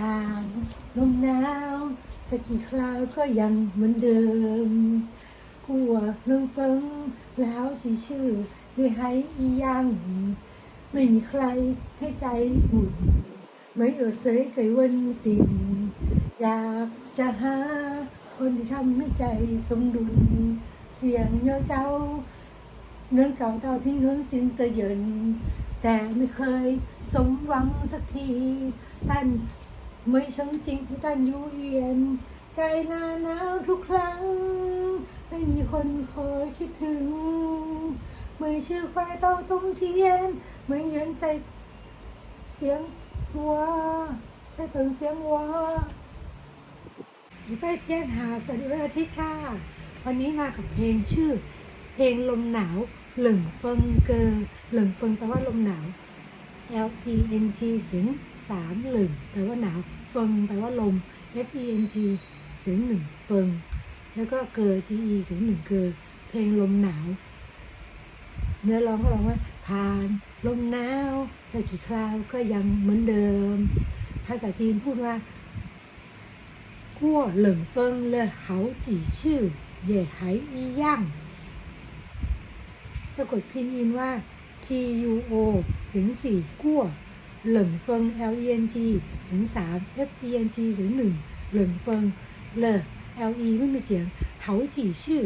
ผ่านลมหนาวจะกี่คราวก็ยังเหมือนเดิมกลัวเรื่องฟงแล้วที่ชื่อได้ให้อียัง ไม่มีใครให้ใจอุ่นไม่ออเสยเคยวันสิ้นอยากจะหาคนที่ทำให้ใจสมดุล เสียงเยาเจ้าเรื่องเก่าเท่าพิงเฮิงสินตยเยินแต่ไม่เคยสมหวังสักทีตั้น ไม่ชิงจริงที่ตันอยู่เวียนไกลหน้าหนาวทุกครั้ง ไม่มีคนคอยคิดถึงไม่ชื่อควายเต้าตุ้มเทียนไม่เย็นใจเสียงวัวใช่ตึงเสียงวัวอีไปเทียนหาสวัสดีวันอาทิตย์ค่ะ วันนี้มากับเพลงชื่อ เพลงลมหนาว หลิงเฟิงเกอหลิงเฟิงแปลว่าลมหนาว L E N G เสียงสามหลึงแปลว่าหนาวเฟิงแปลว่าลม F E N G เสียงหนึ่งเฟิง แล้วก็เกอ G E เสียงหนึ่งเกอ เพลงลมหนาว เนื้อร้องก็ร้องว่า ผ่านลมหนาวจะกี่คราวก็ยังเหมือนเดิม ภาษาจีนพูดว่ากั้วหลิงเฟิงเลอเขาจีชื่อ เย่ไหอีย่างสะกดพินยินว่า G U O เสียงสี่กั้วเหลิงเฟิง L E N G เสียงสาม F E N G เสียงหนึ่งเหลิงเฟิงเล L E ไม่มีเสียงเขาจีชื่อ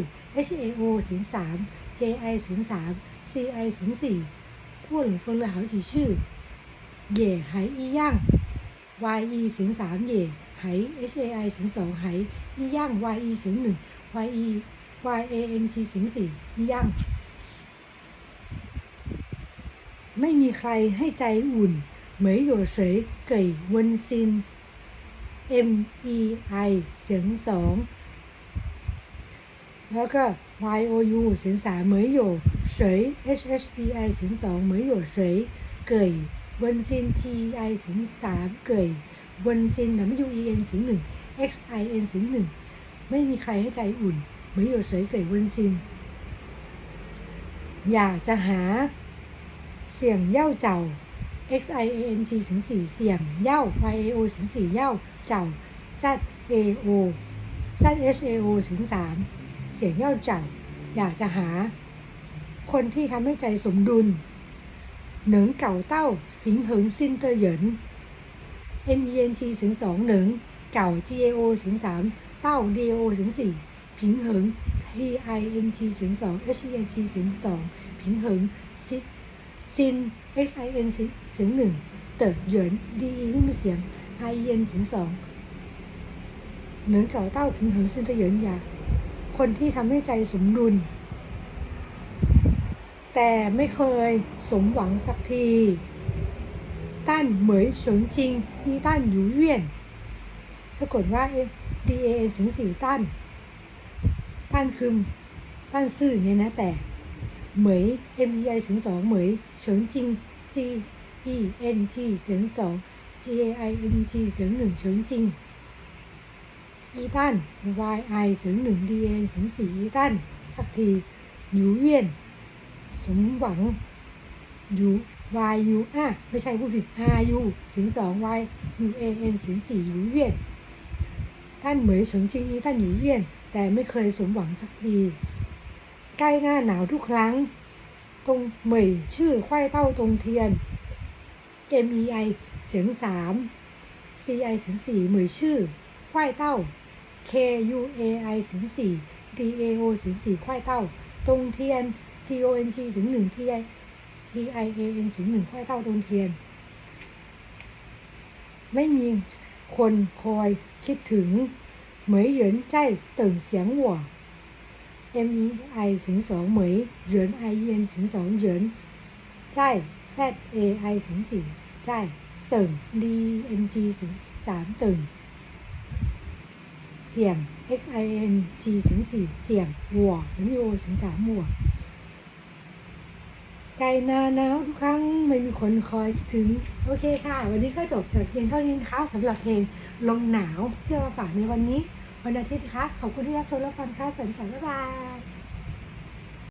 H A O เสียงสาม J I เสียงสาม C I เสียงสี่กั้วเหลิงเฟิงเลยเขาจีชื่อเหย่ไหอีย่าง Y E เสียงสามเหย่หาย H A I เสียงสองไหอีย่าง Y E เสียงหนึ่ง Y E Y A N G ถึงสี่อีย่าง ไม่มีใครให้ใจอุ่น เหมยหยเฉยเก่ยวนซิน M E I เสียงสองแล้วก็ Y O U เสียงสามเหมยหยเฉย H H E I เสียงสองเหมยหยเฉยเก่ยวนซิน T I เสียงสามเก่ยวนซิน W E N เสียงหนึ่ง X I N เสียงหนึ่งไม่มีใครให้ใจอุ่นเหมยหยเฉยเก่ยวนซิน อยากจะหา เสียงเย่าเจ้า X I A N G เสียงสี่เสียงเย่า Y A O เสียงสี่เย่าเจ้า Z A O Z H A O เสียงสามเสียงเย่าเจ้า อยากจะหา คนที่ทำให้ใจสมดุล เหนิงเก่าเต้าหิงเหิงซินเตอเหยิน N E N T เสียงสองเหนิงเก่า G A O เสียงสามเต้า D A O เสียงสี่ผิงเหิง P I N G เสียงสอง H E N G เสียงสองผิงเหิงซิ ซิน X I N เสียงสียงหนึ่งเต๋อเหยิน D E ไม่มีเสียง I E N เสียงสองเหนิงเก่าเต้าผิงหิงซินเตอเหยินอยาคนที่ทำให้ใจสมดุล แต่ไม่เคยสมหวังสักทีต้านเหมยเฉิงจริงอีต้านอยู่เวียนสะกดว่า D A N เสียงสี่ต้านต้านคือต้านซื่อเนี่ยนะแต่ เหมย M E I เสียงสองเหมยเฉิงจริง C E N T เสียงสอง G A I N G เสียงหนึ่งเฉิงจริงอีตัน Y I เสียงหนึ่ง D A N เสียงสี่อีตันสักทีอยู่เวียน สมหวัง U Y U อะไม่ใช่ผู้ผิด R U เสียงสอง Y U A N เสียงสี่อยู่เวียนท่านเหมยเฉิงจริงอีท่านอยู่เวียน แต่ไม่เคยสมหวังสักที ใกล้หน้าหนาวทุกครั้ง ตรงเหมยชื่อควายเต้าตรงเทียน M E I เสียงสาม C I เสียงสี่เหมยชื่อควายเต้า K U A I เสียงสี่ D A O เสียงสี่ควายเต้า ตรงเทียน T O N G เสียงหนึ่ง T I D I A N เสียงหนึ่งควายเต้าตรงเทียน ไม่มีคนคอยคิดถึง เหมยเหยินใจติ่งเสียงหัว M E I เสียงสองเหมยเหยิน I E N เสียงสองเหยินใจ Z A I เสียงสี่ใจเติ่ง D N G เสียงสามติ่งเสี่ยง X I N G เสียงสี่เสียงหัวน้ำโยสียงสามหัวไกลหนาหนาวทุกครั้งไม่มีคนคอยถึง โอเคค่ะ วันนี้ก็จบแต่เพียงเท่านี้นะคะสำหรับเพลงลมหนาวที่เอมาฝากในวันนี้ วันอาทิตย์นะคะขอบคุณที่รับชมรับฟังค่ะสวัสดีค่ะบ๊ายบาย